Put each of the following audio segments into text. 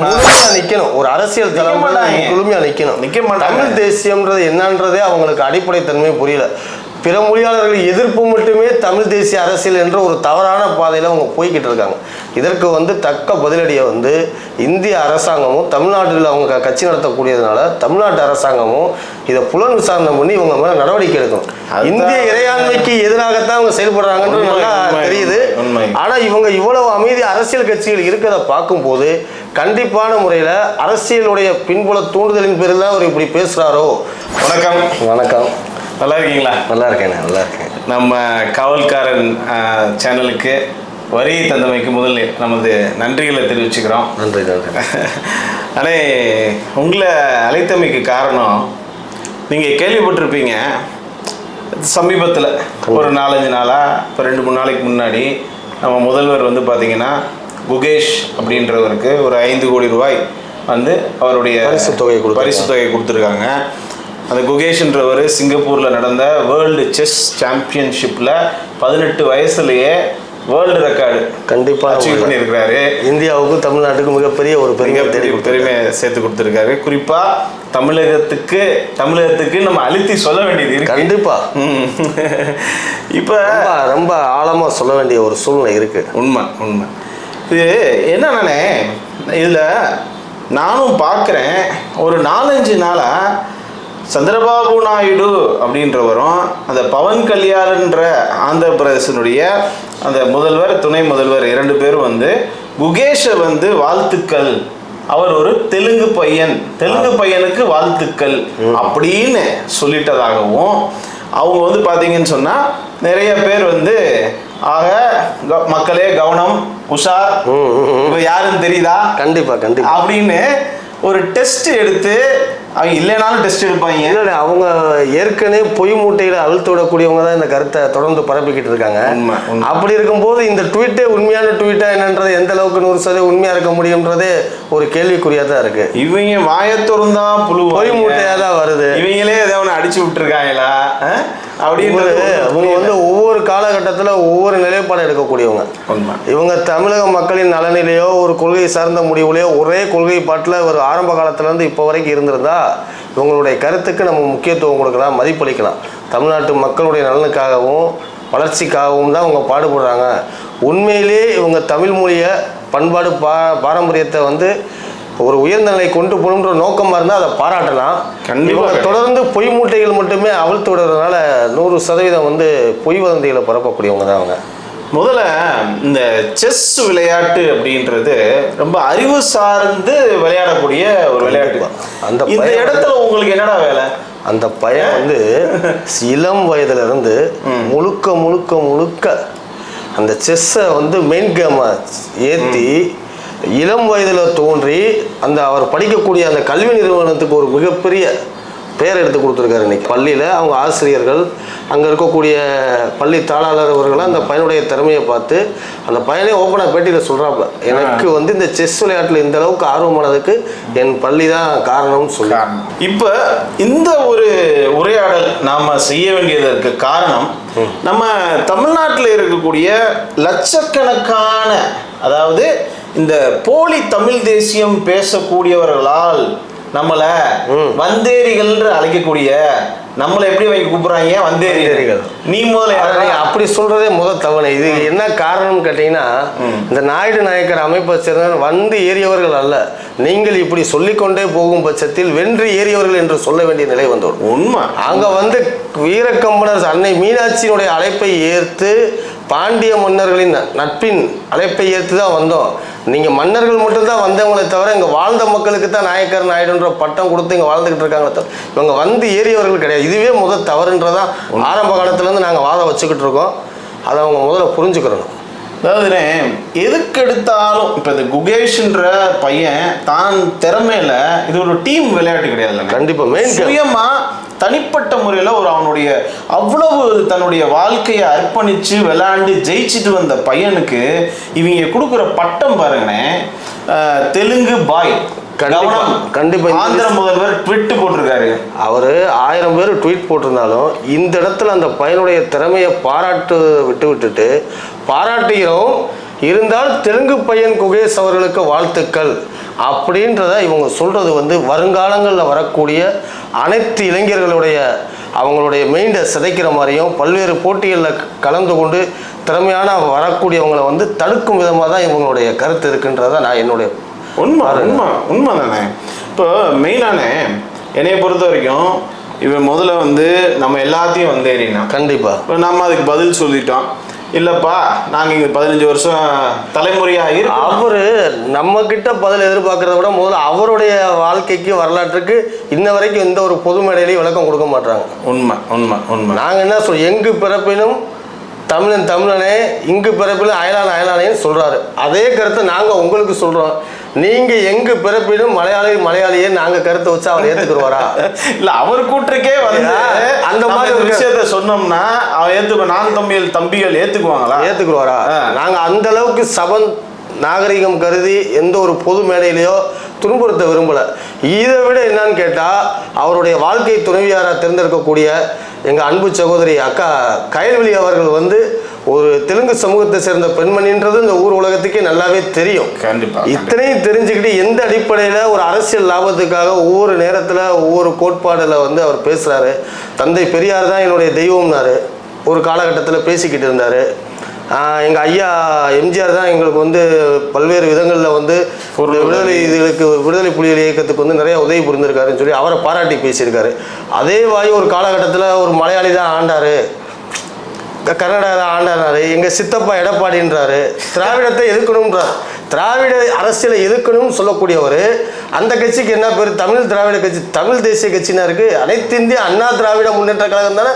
முழுமையா நிக்கணும் ஒரு அரசியல் தலைமை மாட்டாங்க. முழுமையா நிக்கணும் நிக்க. தமிழ் தேசியம்ன்றது என்னன்றதே அவங்களுக்கு அடிப்படை தன்மை புரியல பிற மொழியாளர்கள் எதிர்ப்பு மட்டுமே தமிழ் தேசிய அரசியல் என்ற ஒரு தவறான பாதையில் அவங்க போய்கிட்டு இருக்காங்க இதற்கு வந்து தக்க பதிலடியை வந்து இந்திய அரசாங்கமும் தமிழ்நாட்டில் அவங்க கட்சி நடத்தக்கூடியதுனால தமிழ்நாட்டு அரசாங்கமும் இதை புலன் விசாரணை பண்ணி இவங்க மேலே நடவடிக்கை எடுக்கணும் அதுதான் இந்திய இறையாண்மைக்கு எதிராகத்தான் அவங்க செயல்படுறாங்கன்றது நல்லா தெரியுது உண்மை. ஆனா இவங்க இவ்வளவு அமைதி அரசியல் கட்சிகள் இருக்கிறத பார்க்கும்போது கண்டிப்பான முறையில அரசியலுடைய பின்புல தூண்டுதலின் பேரில் தான் அவர் இப்படி பேசுறாரோ? வணக்கம். வணக்கம். நல்லா இருக்கீங்களா? நல்லா இருக்கேன் நல்லா இருக்கேன். நம்ம காவல்காரன் சேனலுக்கு வரி தந்தமைக்கு முதலில் நமது நன்றிகளை தெரிவிச்சுக்கிறோம். நன்றி நன்றி. அண்ணே உங்களை அழைத்தமைக்கு காரணம் நீங்கள் கேள்விப்பட்டிருப்பீங்க சமீபத்தில். ஒரு நாலஞ்சு நாளாக இப்போ ரெண்டு மூணு நாளைக்கு முன்னாடி நம்ம முதல்வர் வந்து பார்த்தீங்கன்னா குகேஷ் அப்படின்றவருக்கு ஒரு ஐந்து கோடி ரூபாய் வந்து அவருடைய பரிசுத் தொகை. பரிசு தொகை கொடுத்துருக்காங்க. அந்த குகேஷ்ன்றவர் சிங்கப்பூரில் நடந்த வேர்ல்டு செஸ் சாம்பியன்ஷிப்பில் பதினெட்டு வயசுலேயே வேர்ல்டு ரெக்கார்டு கண்டிப்பா அச்சீவ் பண்ணியிருக்கிறாரு. இந்தியாவுக்கும் தமிழ்நாட்டுக்கும் மிகப்பெரிய ஒரு பெரிய. பெருமை சேர்த்து கொடுத்துருக்காரு. குறிப்பா தமிழகத்துக்கு தமிழகத்துக்கு நம்ம அழுத்தி சொல்ல வேண்டியது இருக்கு. கண்டிப்பா. ம். இப்ப ரொம்ப ரொம்ப ஆழமா சொல்ல வேண்டிய ஒரு சூழ்நிலை இருக்கு. உண்மை உண்மை. இது என்னண்ணே இதுல நானும் பார்க்குறேன். ஒரு நாலஞ்சு நாளா சந்திரபாபு நாயுடு அப்படின்றவரும் அந்த பவன் கல்யாண்ன்ற ஆந்திர பிரதேசனுடைய அந்த முதல்வர் துணை முதல்வர் இரண்டு பேரும் வந்து குகேஷை வந்து வாழ்த்துக்கள். அவர் ஒரு தெலுங்கு பையன். தெலுங்கு பையனுக்கு வாழ்த்துக்கள் அப்படின்னு சொல்லிட்டதாகவும் அவங்க வந்து பார்த்தீங்கன்னு சொன்னால் நிறைய பேர் வந்து ஆக மக்களே கவனம் உஷார். இவ யாருன்னு தெரியுதா? கண்டிப்பா கண்டிப்பா. அப்படின்னு ஒரு டெஸ்ட் எடுத்து அவங்க இல்லைனாலும் டெஸ்ட் எடுப்பாங்க. இல்ல அவங்க ஏற்கனவே பொய் மூட்டையில அழுத்து விடக்கூடியவங்க தான் இந்த கருத்தை தொடர்ந்து பரப்பிக்கிட்டு இருக்காங்க. அப்படி இருக்கும்போது இந்த ட்வீட்டே உண்மையான ட்வீட்டா என்னன்றது எந்த அளவுக்கு நூறு சதவீதம் உண்மையா இருக்க முடியும்ன்றதே ஒரு கேள்விக்குறியா தான் இருக்கு. இவங்க வாயத்திறந்தா புழு பொய் மூட்டையா தான் வருது. இவங்களே ஏதோ ஒன்று அடிச்சு விட்டுருக்காங்களா? அஹ்? அப்படின்றது இவங்க வந்து ஒவ்வொரு காலகட்டத்தில் ஒவ்வொரு நிலைப்பாடு எடுக்கக்கூடியவங்க. இவங்க தமிழக மக்களின் நலனிலேயோ ஒரு கொள்கை சார்ந்த முடிவுலையோ ஒரே கொள்கை பாட்டில் ஒரு ஆரம்ப காலத்துலேருந்து இப்போ வரைக்கும் இருந்திருந்தா இவங்களுடைய கருத்துக்கு நம்ம முக்கியத்துவம் கொடுக்கலாம் மதிப்பளிக்கலாம். தமிழ்நாட்டு மக்களுடைய நலனுக்காகவும் வளர்ச்சிக்காகவும் தான் அவங்க பாடுபடுறாங்க. உண்மையிலே இவங்க தமிழ் மொழியை பண்பாடு பா பாரம்பரியத்தை வந்து ஒரு உயர்ந்த நிலை கொண்டு போகணுன்ற நோக்கமாக இருந்தால் அதை பாராட்டலாம். கண்டிப்பா. இவங்க தொடர்ந்து பொய் மூட்டைகள் மட்டுமே அவிழ்த்து விடுறதுனால நூறு சதவீதம் வந்து பொய் வதந்திகளை பரப்பக்கூடியவங்க தான் அவங்க. முதல்ல இந்த செஸ் விளையாட்டு அப்படின்றது ரொம்ப அறிவு சார்ந்து விளையாடக்கூடிய ஒரு விளையாட்டு. அந்த இந்த இடத்துல உங்களுக்கு என்னடா வேலை? அந்த பையன் வந்து இளம் வயதுல இருந்து முழுக்க முழுக்க முழுக்க அந்த செஸ்ஸை வந்து மெயின் கேமை ஏற்றி இளம் வயதுல தோன்றி அந்த அவர் படிக்கக்கூடிய அந்த கல்வி நிறுவனத்துக்கு ஒரு மிகப்பெரிய பேர் எடுத்து கொடுத்துருக்காரு இன்னைக்கு. பள்ளியில் அவங்க ஆசிரியர்கள் அங்கே இருக்கக்கூடிய பள்ளி தாளாளர் அவர்கள்லாம் அந்த பையனுடைய திறமையை பார்த்து அந்த பையனே ஓப்பனாக பேட்டியில் சொல்கிறாப்புல எனக்கு வந்து இந்த செஸ் விளையாட்டில் இந்த அளவுக்கு ஆர்வமானதுக்கு என் பள்ளி தான் காரணம்னு சொல்லி. இப்ப இந்த ஒரு உரையாடல் நாம செய்ய வேண்டியதற்கு காரணம் நம்ம தமிழ்நாட்டில் இருக்கக்கூடிய லட்சக்கணக்கான அதாவது இந்த போலி தமிழ் தேசியம் பேசக்கூடியவர்களால் நம்மள வந்தேரிகள்ன்ற அழைக்கக்கூடிய நம்மளை எப்படி வைக்க கூப்பிடுறாங்க? வந்தேரிகள். நீ முதல்ல அப்படி சொல்றதே முதல் தவணை. இது என்ன காரணம் கேட்டீங்கன்னா இந்த நாயுடு நாயக்கர் அமைப்பை சேர்ந்தவர் வந்து ஏறியவர்கள் அல்ல. நீங்கள் இப்படி சொல்லிக்கொண்டே போகும் பட்சத்தில் வென்று ஏறியவர்கள் என்று சொல்ல வேண்டிய நிலை வந்துவிடும் உண்மை. அங்க வந்து வீரக்கம்பனர் அன்னை மீனாட்சியினுடைய அழைப்பை ஏற்று பாண்டிய மன்னர்களின் நட்பின் அழைப்பை ஏற்று தான் வந்தோம். நீங்க மன்னர்கள் மட்டும்தான் வந்தவங்களே தவிர இங்க வாழ்ந்த மக்களுக்கு தான் நாயக்கர் நாயுடுன்ற பட்டம் கொடுத்து இங்க வாழ்ந்துகிட்டு இருக்காங்களே தவிர இவங்க வந்து ஏறியவர்கள் கிடையாது. இதுவே முதல் தவறுன்றதான் ஆரம்ப காலத்துல இருந்து நாங்க வாதம் வச்சுக்கிட்டு இருக்கோம். அதை அவங்க முதல்ல புரிஞ்சுக்கிறணும். அதாவதுண்ணே எதுக்கு எடுத்தாலும் இப்போ இந்த குகேஷ்ன்ற பையன் தான் திறமையில இது ஒரு டீம் விளையாட்டு கிடையாதுல்ல கண்டிப்பா மெயின் சுயமா தனிப்பட்ட முறையில் ஒரு அவனுடைய அவ்வளவு தன்னுடைய வாழ்க்கையை அர்ப்பணிச்சு விளையாண்டு ஜெயிச்சிட்டு வந்த பையனுக்கு இவங்க கொடுக்குற பட்டம் பாருங்கண்ணே. தெலுங்கு பாய். கவனம். கண்டிப்பா. இந்த ஆந்திர முதல்வர் ட்விட் போட்டிருக்காரு. அவர் ஆயிரம் பேர் ட்வீட் போட்டிருந்தாலும் இந்த இடத்துல அந்த பையனுடைய திறமையை பாராட்டு விட்டு விட்டுட்டு பாராட்டுகிறோம். இருந்தால் தெலுங்கு பையன் குகேஷ் அவர்களுக்கு வாழ்த்துக்கள் அப்படின்றத இவங்க சொல்கிறது வந்து வருங்காலங்களில் வரக்கூடிய அனைத்து இளைஞர்களுடைய அவங்களுடைய மெயிண்டை சிதைக்கிற மாதிரியும் பல்வேறு போட்டிகளில் கலந்து கொண்டு திறமையான வரக்கூடியவங்களை வந்து தடுக்கும் விதமாக தான் இவங்களுடைய கருத்து இருக்குன்றத நான் என்னுடைய உண்மை உண்மை உண்மை தானே? இப்போ மெயினானே என்னைய பொறுத்த வரைக்கும் இவன் முதல்ல வந்து நம்ம எல்லாத்தையும் வந்து ஏறினான். கண்டிப்பாக இப்போ நம்ம அதுக்கு பதில் சொல்லிட்டோம். இல்லைப்பா நாங்கள் இங்கே பதினஞ்சு வருஷம் தலைமுறையாக அவரு நம்ம கிட்ட பதில் எதிர்பார்க்கறத விட முதல்ல அவருடைய வாழ்க்கைக்கு வரலாற்றுக்கு இன்ன வரைக்கும் எந்த ஒரு பொது மேடையிலையும் விளக்கம் கொடுக்க மாட்டாங்க உண்மை உண்மை உண்மை. நாங்கள் என்ன சொல் எங்கு பிறப்பினும் தமிழன் தமிழனே இங்கு பிறப்பிலும் அயலான் அயலானேன்னு சொல்றாரு. அதே கருத்தை நாங்கள் உங்களுக்கு சொல்றோம். நீங்க எங்கு பிறப்பிலும் மலையாளி மலையாளியே நாங்க கருத்தை வச்சு அவர் ஏத்துக்குருவாரா? இல்ல அவர் கூற்றுக்கே வந்து அந்த மாதிரி ஒரு விஷயத்த சொன்னோம்னா அவன் ஏத்துக்க நான் தம்பிகள் தம்பிகள் ஏத்துக்குவாங்களா? ஏத்துக்குருவாரா. நாங்க அந்த அளவுக்கு சபன் நாகரிகம் கருதி எந்த ஒரு பொது மேடையிலையோ துன்புறுத்த விரும்பல. இதை விட என்னன்னு கேட்டா அவருடைய வாழ்க்கை துணைவியாரா தேர்ந்தெடுக்கக்கூடிய எங்க அன்பு சகோதரி அக்கா கயல்வெளி அவர்கள் வந்து ஒரு தெலுங்கு சமூகத்தை சேர்ந்த பெண்மணின்றது இந்த ஊர் உலகத்துக்கே நல்லாவே தெரியும். கண்டிப்பா இத்தனையும் தெரிஞ்சுக்கிட்டு எந்த அடிப்படையில் ஒரு அரசியல் லாபத்துக்காக ஒவ்வொரு நேரத்தில் ஒவ்வொரு கோட்பாடில் வந்து அவர் பேசுகிறாரு தந்தை பெரியார் தான் என்னுடைய தெய்வம்னாரு. ஒரு காலகட்டத்தில் பேசிக்கிட்டு இருந்தார். எங்கள் ஐயா எம்ஜிஆர் தான் எங்களுக்கு வந்து பல்வேறு விதங்களில் வந்து ஒரு விடுதலை இதுகளுக்கு விடுதலை புலிகள் இயக்கத்துக்கு வந்து நிறைய உதவி புரிந்திருக்காருன்னு சொல்லி அவரை பாராட்டி பேசியிருக்காரு. அதே வாய் ஒரு காலகட்டத்தில் ஒரு மலையாளி தான் ஆண்டாரு. க- கர்நாடகா ஆண்டாரு எங்க சித்தப்பா எடப்பாடின்றாரு. திராவிடத்தை எதிர்க்கணும்ன்றார். திராவிட அரசியலை எதிர்க்கணும்னு சொல்லக்கூடியவர் அந்த கட்சிக்கு என்ன பேர்? தமிழ் திராவிட கட்சி தமிழ் தேசிய கட்சினா இருக்கு. அனைத்து இந்திய அண்ணா திராவிட முன்னேற்ற கழகம் தானே?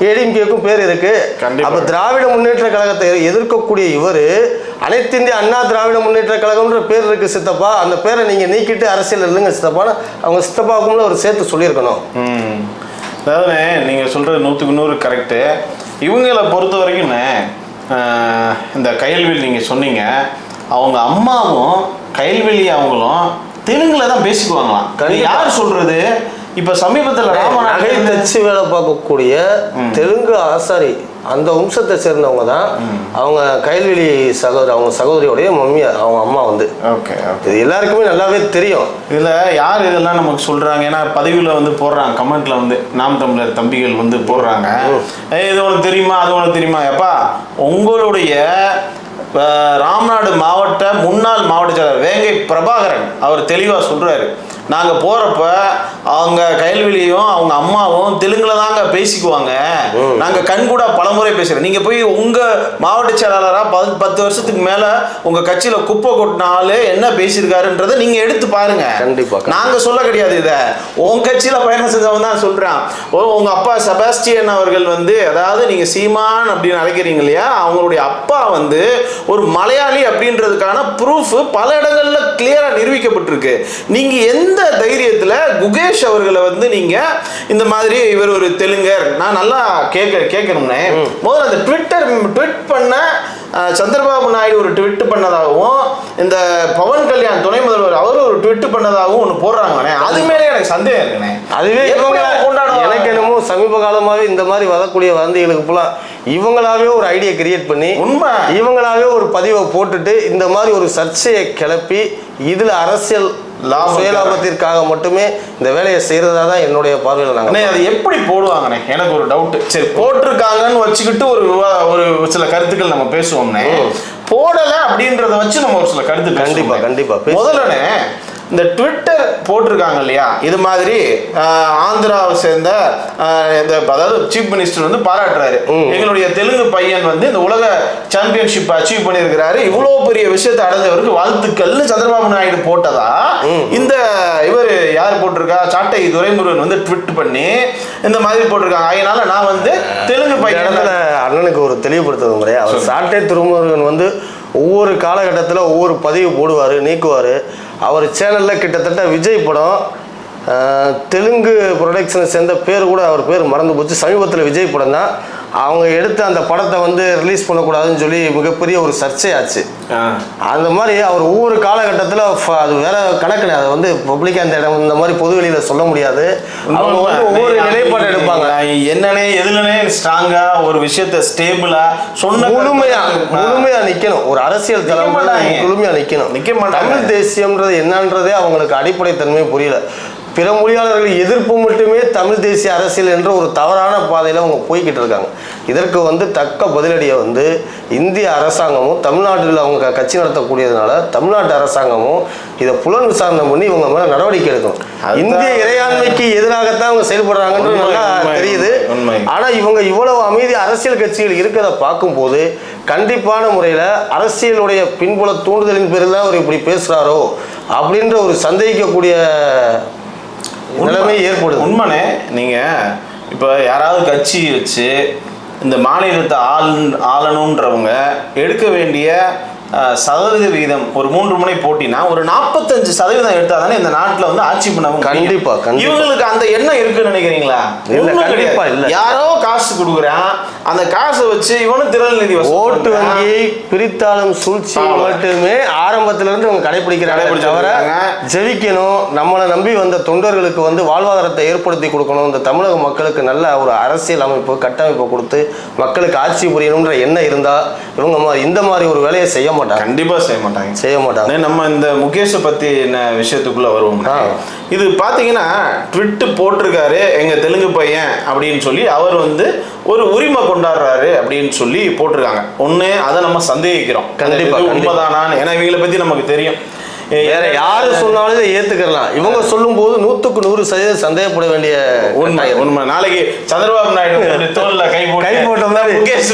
ஏடிஎம்கேக்கும் பேர் இருக்கு. அப்ப திராவிட முன்னேற்ற கழகத்தை எதிர்க்கக்கூடிய இவர் அனைத்து இந்திய அண்ணா திராவிட முன்னேற்ற கழகம்ன்ற பேர் இருக்கு சித்தப்பா. அந்த பேரை நீங்க நீக்கிட்டு அரசியல் இல்லைங்க சித்தப்பான்னு அவங்க சித்தப்பாவுக்கும்ல ஒரு சேர்த்து சொல்லியிருக்கணும். ம். அதாவதுண்ணே நீங்கள் சொல்கிறது நூற்றுக்கு நூறு கரெக்டு இவங்களை பொறுத்த வரைக்கும்ண்ணே ஆஹ், இந்த கயல்வெளி நீங்கள் சொன்னீங்க அவங்க அம்மாவும் கயல்வெளி அவங்களும் தெலுங்குல தான் பேசிக்குவாங்களாம். யார் சொல்றது இப்போ சமீபத்தில் நகை தச்சு வேலை பார்க்கக்கூடிய தெலுங்கு ஆசாரி அந்த வம்சத்தை சேர்ந்தவங்க தான் அவங்க கைல்வெளி சகோதரி அவங்க சகோதரியோடைய மம்மி அவங்க அம்மா வந்து. ஓகே இது எல்லாருக்குமே நல்லாவே தெரியும். இதில் யார் இதெல்லாம் நமக்கு சொல்கிறாங்க ஏன்னா பதிவில் வந்து போடுறாங்க கமெண்ட்ல வந்து நாம் தமிழர் தம்பிகள் வந்து போடுறாங்க. இது உனக்கு தெரியுமா? அது உனக்கு தெரியுமா? எப்பா உங்களுடைய ராமநாடு மாவட்ட முன்னாள் மாவட்ட செயலர் வேங்கை பிரபாகரன் அவர் தெளிவாக சொல்கிறாரு நாங்கள் போகிறப்ப அவங்க கைல்வெளியும் அவங்க அம்மாவும் தெலுங்குல தாங்க பேசிக்குவாங்க. நாங்கள் கண்கூட பலமுறை பேசுகிறோம் நீங்கள் போய் உங்கள் மாவட்ட செயலாளராக பத்து பத்து வருஷத்துக்கு மேலே உங்கள் கட்சியில் குப்பை கொட்டின ஆளு என்ன பேசியிருக்காருன்றதை நீங்கள் எடுத்து பாருங்க. கண்டிப்பா, கண்டிப்பா. நாங்க சொல்ல கிடையாது இத. உன் கட்சியில பயணம் செஞ்சவன் தான் சொல்றான். ஓ உங்க அப்பா செபாஸ்டியன் அவர்கள் வந்து அதாவது நீங்க சீமான் அப்படின்னு அழைக்கிறீங்க இல்லையா? அவங்களுடைய அப்பா வந்து ஒரு மலையாளி அப்படின்றதுக்கான ப்ரூஃப் பல இடங்கள்ல கிளியரா நிரூபிக்கப்பட்டிருக்கு. நீங்க எந்த தைரியத்துல குகேஷ் அவர்களை வந்து நீங்க இந்த மாதிரி இவர் ஒரு தெலுங்கர் நான் நல்லா கேட்க கேட்கணும்னே முதல்ல அந்த ட்விட்டர் ட்விட் பண்ண சந்திரபாபு நாயுடு ஒரு ட்விட் பண்ணதாகவும் இந்த பவன் கல்யாண் துணை முதல்வர் அவர் ஒரு ட்விட் பண்ணதாகவும் ஒன்று போடுறாங்கண்ணே. அது மேலே எனக்கு சந்தேகம் இருக்குண்ணே. அதுவே? எனக்கு என்னமோ சமீப காலமாவே இந்த மாதிரி வரக்கூடிய வதந்திகளுக்கு போலாம் இவங்களாவே ஒரு ஐடியா கிரியேட் பண்ணி உண்மை. இவங்களாவே ஒரு பதிவை போட்டுட்டு இந்த மாதிரி ஒரு சர்ச்சையை கிளப்பி இதுல அரசியல் சுயலாபத்திற்காக மட்டுமே இந்த வேலையை செய்யறதா தான் என்னுடைய பார்வையில் நாங்கள் அது எப்படி போடுவாங்கண்ணே? எனக்கு ஒரு டவுட் சரி போட்டிருக்காங்கன்னு வச்சுக்கிட்டு ஒரு ஒரு சில கருத்துக்கள் நம்ம பேசுவோம்னே போடல அப்படின்றத வச்சு நம்ம ஒரு சில கருத்து. கண்டிப்பா, கண்டிப்பா, பேசுவோம். இந்த ட்விட்டர் போட்டிருக்காங்க இல்லையா இது மாதிரி ஆந்திராவை சேர்ந்த இந்த அதாவது சீஃப் மினிஸ்டர் வந்து பாராட்டுறாரு. எங்களுடைய தெலுங்கு பையன் வந்து இந்த உலக சாம்பியன்ஷிப் அச்சீவ் பண்ணியிருக்கிறாரு. இவ்வளோ பெரிய விஷயத்தை அடைஞ்சவருக்கு வாழ்த்துக்கள்னு சந்திரபாபு நாயுடு போட்டதா? இந்த இவர் யார் போட்டிருக்கா? சாட்டை துரைமுருகன் வந்து ட்விட் பண்ணி இந்த மாதிரி போட்டிருக்காங்க. அதனால நான் வந்து தெலுங்கு பையன் அண்ணனுக்கு ஒரு தெளிவுபடுத்துறது முறையா. அவர் சாட்டை திருமுருகன் வந்து ஒவ்வொரு காலகட்டத்தில் ஒவ்வொரு பதிவு போடுவார் நீக்குவார். அவர் சேனலில் கிட்டத்தட்ட விஜய் படம் தெலுங்கு ப்ரொடக்ஷனை சேர்ந்த பேர் கூட அவர் பேர் மறந்து போச்சு. சமீபத்தில் விஜய் படம் தான் அவங்க எடுத்த அந்த படத்தை வந்து ரிலீஸ் பண்ணக்கூடாதுன்னு சொல்லி மிகப்பெரிய ஒரு சர்ச்சையாச்சு. அந்த மாதிரி அவர் ஒவ்வொரு காலகட்டத்தில் அது வேற கணக்கு அது வந்து பப்ளிக்காக இந்த இடம் இந்த மாதிரி பொது வெளியில சொல்ல முடியாது. அவங்க வந்து ஒவ்வொரு நிலைப்பாடு எடுப்பாங்க. என்னனே எதுலனே ஸ்ட்ராங்கா ஒரு விஷயத்த ஸ்டேபிளா சொன்ன முழுமையா கருத்து- ஆ. முழுமையா நிக்கணும். ஒரு அரசியல் தலைமை மாட்டாங்க. முழுமையா நிக்கணும். நிக்க மாட்டாங்க. தமிழ் தேசியம்ன்றது என்னன்றதே அவங்களுக்கு அடிப்படை தன்மை புரியல. பிற மொழியாளர்கள் எதிர்ப்பு மட்டுமே தமிழ் தேசிய அரசியல் என்ற ஒரு தவறான பாதையில் அவங்க போய்கிட்டு இருக்காங்க. இதற்கு வந்து தக்க பதிலடியை வந்து இந்திய அரசாங்கமும் தமிழ்நாட்டில் அவங்க கட்சி நடத்தக்கூடியதுனால தமிழ்நாட்டு அரசாங்கமும் இதை புலன் விசாரணை பண்ணி இவங்க மேலே நடவடிக்கை எடுக்கணும். அதுதான் இந்திய இறையாண்மைக்கு எதிராகத்தான் அவங்க செயல்படுறாங்கன்றது நல்லா தெரியுது உண்மை. ஆனா இவங்க இவ்வளவு அமைதி அரசியல் கட்சிகள் இருக்கிறத பார்க்கும்போது கண்டிப்பான முறையில் அரசியலுடைய பின்புல தூண்டுதலின் பேரில் தான் அவர் இப்படி பேசுறாரோ அப்படின்ற ஒரு சந்தேகிக்கக்கூடிய நிலைமை ஏற்படுது. உண்மைனே நீங்க இப்போ யாராவது கட்சி வச்சு இந்த மாநிலத்தை ஆள் ஆளணுன்றவங்க எடுக்க வேண்டிய சதவீத விகிதம் ஒரு மூன்று முனை போட்டினா ஒரு நாற்பத்தஞ்சு சதவீதம் எடுத்தா தானே இந்த நாட்டில் வந்து ஆட்சி பண்ண முடியும். கண்டிப்பா. இவங்களுக்கு அந்த எண்ணம் இருக்குன்னு நினைக்கிறீங்களா கண்டிப்பா. இல்ல. யாரோ காசு கொடுக்குறான் அந்த காசை வச்சு இவனும் திரள் நிதி ஓட்டு. வங்கியை பிரித்தாலும் சூழ்ச்சி. மட்டுமே ஆரம்பத்துல இருந்து அவங்க கடைபிடிக்கிறாங்க தவிர. ஜெயிக்கணும் நம்மளை நம்பி வந்த தொண்டர்களுக்கு வந்து வாழ்வாதாரத்தை ஏற்படுத்தி கொடுக்கணும் இந்த தமிழக மக்களுக்கு நல்ல ஒரு அரசியல் அமைப்பு கட்டமைப்பு கொடுத்து மக்களுக்கு ஆட்சி புரியணுன்ற எண்ணம் இருந்தா இவங்க இந்த மாதிரி ஒரு வேலையை செய்ய மாட்டாங்க கண்டிப்பா செய்ய மாட்டாங்க செய்ய மாட்டாங்க நம்ம இந்த முகேஷை பத்தி என்ன விஷயத்துக்குள்ள வருவோம். இது பாத்தீங்கன்னா ட்விட்டு போட்டிருக்காரு எங்க தெலுங்கு பையன் அப்படின்னு சொல்லி அவர் வந்து ஒரு உரிமை கொண்டாடுறாரு அப்படின்னு சொல்லி போட்டிருக்காங்க. ஒண்ணு அதை நம்ம சந்தேகிக்கிறோம். கண்டிப்பா, அது கண்டிப்பா. உண்மைதானான்னு. ஏன்னா இவங்களை பத்தி நமக்கு தெரியும். வேற யாரு சொன்னாலும் இதை ஏத்துக்கலாம் இவங்க சொல்லும் போது நூத்துக்கு நூறு சதவீதம் சந்தேகப்பட வேண்டிய உண்மை உண்மை. நாளைக்கு சந்திரபாபு நாயுடு தோல்ல கை கை போட்ட மாதிரி. முகேஷ்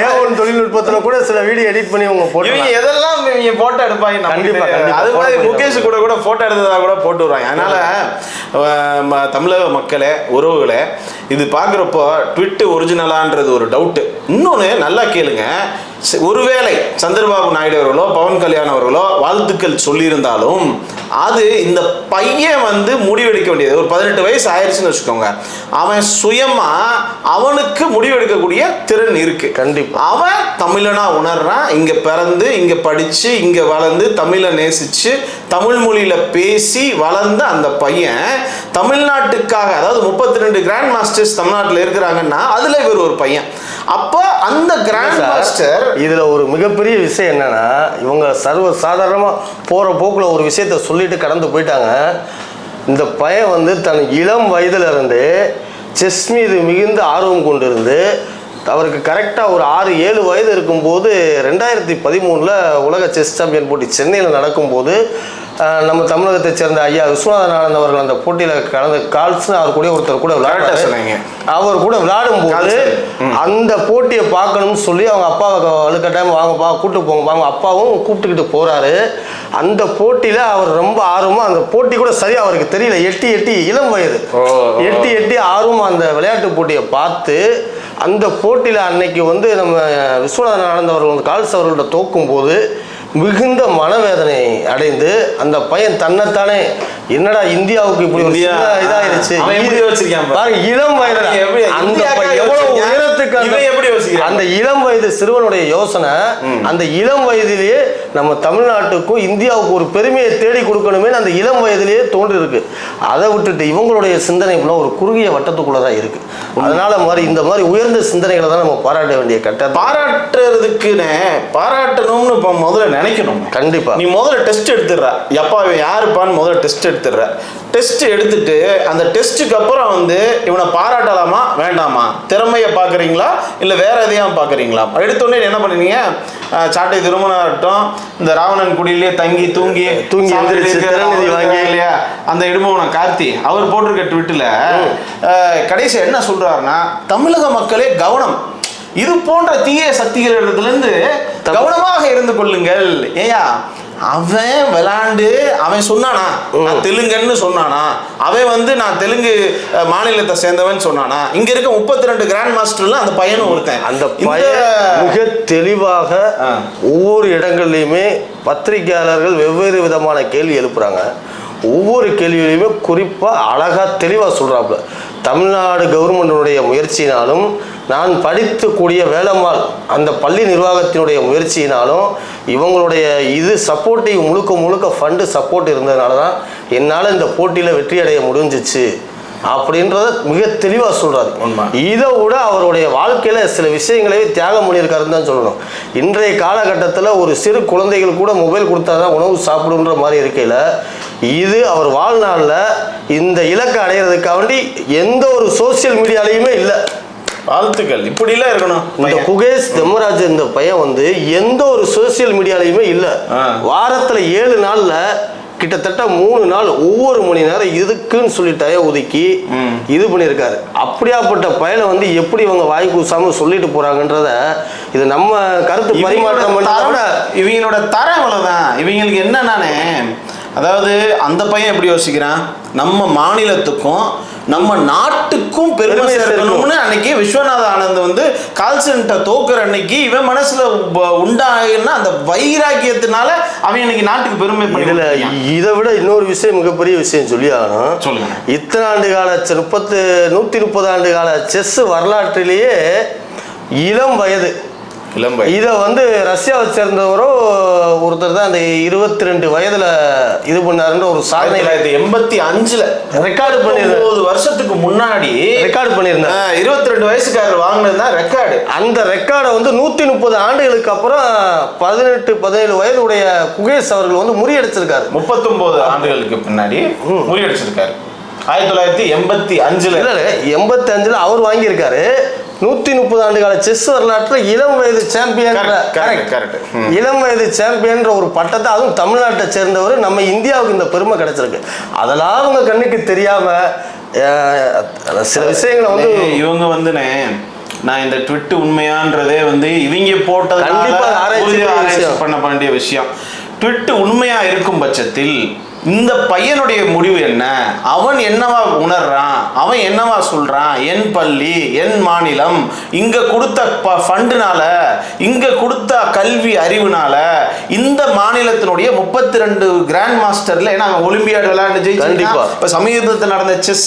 ஏன் ஒரு தொழில்நுட்பத்துல கூட சில வீடியோ எடிட் பண்ணி அவங்க இவங்க போட்டு எதெல்லாம் இவங்க போட்டோ எடுப்பாங்க கண்டிப்பா. அது மாதிரி முகேஷ் கூட கூட போட்டோ எடுத்ததா கூட போட்டு வருவாங்க அதனால தமிழக மக்களே உறவுகளே இது பார்க்குறப்போ ட்விட்டு ஒரிஜினலான்றது ஒரு டவுட்டு இன்னொன்று நல்லா கேளுங்க. ஒருவேளை சந்திரபாபு நாயுடு அவர்களோ பவன் கல்யாண் அவர்களோ வாழ்த்துக்கள் சொல்லியிருந்தாலும் அது இந்த பையன் வந்து முடிவெடுக்க வேண்டியது. ஒரு பதினெட்டு வயசு ஆயிடுச்சுன்னு வச்சுக்கோங்க. அவன் சுயமா அவனுக்கு முடிவெடுக்கக்கூடிய திறன் இருக்கு. கண்டிப்பா. அவன் தமிழனா உணர்றான். இங்க பிறந்து இங்க படிச்சு இங்க வளர்ந்து தமிழை நேசிச்சு தமிழ் மொழியில பேசி வளர்ந்த அந்த பையன் தமிழ்நாட்டுக்காக அதாவது முப்பத்தி ரெண்டு கிராண்ட் மாஸ்டர்ஸ் தமிழ்நாட்டில் இருக்கிறாங்கன்னா அதுல இவர் ஒரு பையன். அப்போ அந்த கிராண்ட் மாஸ்டர் இதுல ஒரு மிகப்பெரிய விஷயம் என்னன்னா இவங்க சர்வ சாதாரணமா போற போக்குல ஒரு விஷயத்த சொல்லிட்டு கடந்து போயிட்டாங்க. இந்த பையன் வந்து தன் இளம் வயதுல இருந்து செஸ் மீது மிகுந்த ஆர்வம் கொண்டிருந்து அவருக்கு கரெக்டாக ஒரு ஆறு ஏழு வயது இருக்கும்போது ரெண்டாயிரத்தி பதிமூணில் உலக செஸ் சாம்பியன் போட்டி சென்னையில் நடக்கும்போது நம்ம தமிழகத்தை சேர்ந்த ஐயா விஸ்வநாதன் ஆனந்த் அவர்கள் அந்த போட்டியில் கலந்து கால்ஸ்னு அவர் கூட ஒருத்தர் கூட சொன்னீங்க. அவர் கூட விளையாடும் போது. அந்த போட்டியை பார்க்கணும்னு சொல்லி அவங்க அப்பாவை வலுக்கட்டாயம் வாங்கப்பா கூப்பிட்டு போங்க வாங்க. அப்பாவும் கூப்பிட்டுக்கிட்டு போறாரு. அந்த போட்டியில அவர் ரொம்ப ஆர்வமா அந்த போட்டி கூட சரியா அவருக்கு தெரியல. எட்டி எட்டி இளம் வயது. எட்டி எட்டி ஆர்வமா அந்த விளையாட்டு போட்டியை பார்த்து அந்த போட்டியில அன்னைக்கு வந்து நம்ம விஸ்வநாதன் ஆனந்த் அவர்கள் வந்து கால்ஸ் அவர்கள்ட்ட தோக்கும் போது மிகுந்த மனவேதனை அடைந்து அந்த பையன் தன்னைத்தானே என்னடா இந்தியாவுக்கு இப்படி இதாயிருச்சு. பாருங்க இளம் வயதுல அந்த பையன் எவ்வளவு இவன் எப்படி யோசிக்கிறான்? அந்த இளம் வயது சிறுவனுடைய யோசனை அந்த இளம் வயதிலேயே நம்ம தமிழ்நாட்டுக்கும் இந்தியாவுக்கும் ஒரு பெருமையை தேடி கொடுக்கணுமே அந்த இளம் வயதிலேயே தோன்றி இருக்கு அதை விட்டுட்டு இவங்களுடைய சிந்தனை ஒரு குறுகிய வட்டத்துக்குள்ள தான் இருக்கு அதனால மாதிரி இந்த மாதிரி உயர்ந்த சிந்தனைகளை தான் நம்ம பாராட்ட வேண்டிய கட்டாயம். பாராட்டுறதுக்குன்னு பாராட்டணும்னு இப்போ முதல்ல நினைக்கணும் கண்டிப்பா. நீ முதல்ல டெஸ்ட் எடுத்துடுற. எப்பா இவன் யாருப்பான்னு முதல்ல டெஸ்ட் எடுத்துடுற. டெஸ்ட் எடுத்துட்டு அந்த டெஸ்ட்டுக்கு அப்புறம் வந்து இவனை பாராட்டலாமா வேண்டாமா? திறமையை பார்க்குறீங்களா இல்லை வேற எதையும் பார்க்குறீங்களா எடுத்தோடனே என்ன பண்ணுவீங்க சாட்டை திருமணம் ஆகட்டும் இந்த ராவணன் குடியிலே தங்கி தூங்கி தூங்கி வாங்கி. இல்லையா? அந்த இடுமவன கார்த்தி அவர் போட்டிருக்க ட்விட்டில் கடைசி என்ன சொல்றாருன்னா தமிழக மக்களே கவனம். இது போன்ற தீய சக்திகளிடத்திலிருந்து கவனமாக இருந்து கொள்ளுங்கள். ஏயா அவன் விளாண்டு அவன் சொன்னானா? நான் தெலுங்குன்னு சொன்னானா? அவன் வந்து நான் தெலுங்கு மாநிலத்தை சேர்ந்தவன் சொன்னானா? இங்க இருக்க முப்பத்தி ரெண்டு கிராண்ட் மாஸ்டர்ல அந்த பையனும் ஒருத்தன். அந்த பையன் மிக தெளிவாக. ஒவ்வொரு இடங்கள்லையுமே பத்திரிகையாளர்கள் வெவ்வேறு விதமான கேள்வி எழுப்புறாங்க. ஒவ்வொரு கேள்வியிலையுமே குறிப்பாக அழகாக தெளிவாக சொல்கிறாப்புல தமிழ்நாடு கவர்மெண்டினுடைய முயற்சியினாலும் நான் படித்துக்கூடிய வேலம்மாள் அந்த பள்ளி நிர்வாகத்தினுடைய முயற்சியினாலும் இவங்களுடைய இது சப்போர்ட்டிவ் முழுக்க முழுக்க ஃபண்டு சப்போர்ட் இருந்ததுனால தான் என்னால் இந்த போட்டியில் வெற்றி அடைய முடிஞ்சிச்சு அப்படின்றத மிக தெளிவாக உண்மை. இதை விட அவருடைய வாழ்க்கையில் சில விஷயங்களே தியாகம் பண்ணியிருக்காருன்னு தான் சொல்லணும். இன்றைய காலகட்டத்தில் ஒரு சிறு குழந்தைகள் கூட மொபைல் கொடுத்தா தான் உணவு சாப்பிடுன்ற மாதிரி இருக்கையில் இது அவர் வாழ்நாளில் இந்த இலக்கை அடையிறதுக்காண்டி எந்த ஒரு சோஷியல் மீடியாலையுமே இல்லை. வாழ்த்துக்கள். இப்படிலாம் இருக்கணும். இந்த பையன். குகேஷ் தெம்மராஜ் இந்த பையன் வந்து எந்த ஒரு சோஷியல் மீடியாலையுமே இல்லை. வாரத்தில் ஏழு நாளில் கிட்டத்தட்ட மூணு நாள் ஒவ்வொரு மணி நேரம் இதுக்குன்னு சொல்லி டயம் ஒதுக்கி. இது பண்ணியிருக்காரு. அப்படியாப்பட்ட பயலை வந்து எப்படி இவங்க வாய் கூசாம சொல்லிட்டு போறாங்கன்றத இது நம்ம கருத்து பரிமாற்றம் இவங்களோட தரம் அவ்வளவுதான். இவங்களுக்கு என்னன்னானே அதாவது அந்த பையன் எப்படி யோசிக்கிறான்? நம்ம மாநிலத்துக்கும் நம்ம நாட்டுக்கும் பெருமை சேர்க்கணும்னு அன்னைக்கு விஸ்வநாத ஆனந்த் வந்து கால்சன்ட்ட தோக்குற அன்னைக்கு இவன் மனசுல உண்டாகுன்னா அந்த வைராக்கியத்தினால அவன் இன்னைக்கு நாட்டுக்கு பெருமை இதுல. இதை விட இன்னொரு விஷயம் மிகப்பெரிய விஷயம் சொல்லி ஆகணும். சொல்லுங்க. இத்தனை ஆண்டு கால முப்பத்து நூற்றி முப்பது ஆண்டு கால செஸ் வரலாற்றிலேயே இளம் வயது இளம்பை. இதை வந்து ரஷ்யாவை சேர்ந்தவரோ ஒருத்தர் தான் அந்த இருபத்தி ரெண்டு வயதுல இது பண்ணாருன்ற ஒரு சாதனை. எண்பத்தி அஞ்சுல ரெக்கார்டு பண்ணியிருந்தார். ஒன்பது வருஷத்துக்கு முன்னாடி ரெக்கார்டு பண்ணியிருந்தார். இருபத்தி ரெண்டு வயசுக்காரர் வாங்கினது தான் ரெக்கார்டு அந்த ரெக்கார்டை வந்து நூற்றி முப்பது ஆண்டுகளுக்கு அப்புறம் பதினெட்டு பதினேழு வயதுடைய குகேஷ் அவர்கள் வந்து முறியடிச்சிருக்காரு. முப்பத்தொன்பது ஆண்டுகளுக்கு பின்னாடி முறியடிச்சிருக்காரு. ஆயிரத்தி தொள்ளாயிரத்தி எண்பத்தி அஞ்சுல. எண்பத்தி அஞ்சுல அவர் வாங்கியிருக்காரு. நூத்தி முப்பது ஆண்டு கால செஸ் வரலாற்றில் இளம் வயது சாம்பியன். இளம் வயது சாம்பியன்ற ஒரு பட்டத்தை அதுவும் தமிழ்நாட்டை சேர்ந்தவர் நம்ம இந்தியாவுக்கு இந்த பெருமை கிடைச்சிருக்கு. அதெல்லாம் அவங்க கண்ணுக்கு தெரியாம சில விஷயங்களை வந்து இவங்க வந்துனே நான் இந்த ட்விட் உண்மையான்றதே வந்து இவங்க போட்டதுனால கண்டிப்பா ஆராய்ச்சி உறுதியா பண்ண வேண்டிய விஷயம். ட்விட் உண்மையா இருக்கும் பட்சத்தில் இந்த பையனுடைய முடிவு என்ன? அவன் என்னவா உணர்றான்? அவன் என்னவா சொல்றான்? என் பள்ளி என் மாநிலம் இங்க கொடுத்த ஃபண்டுனால இங்க கொடுத்த கல்வி அறிவுனால இந்த மாநிலத்தினுடைய முப்பத்தி ரெண்டு கிராண்ட் மாஸ்டர்ல ஏன்னா அவன் ஒலிம்பியாடு விளையாண்டு ஜெயிச்சிருக்கான். கண்டிப்பா. இப்ப சமீபத்தில் நடந்த செஸ்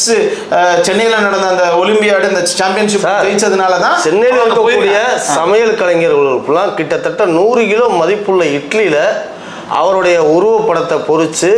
சென்னையில நடந்த அந்த ஒலிம்பியாடு இந்த சாம்பியன்ஷிப் ஜெயிச்சதுனால தான் சென்னையில் இருக்கக்கூடிய. சமையல் கலைஞர்களுக்கெல்லாம் கிட்டத்தட்ட நூறு கிலோ மதிப்புள்ள இட்லியில அவருடைய உருவப்படத்தை பொறிச்சு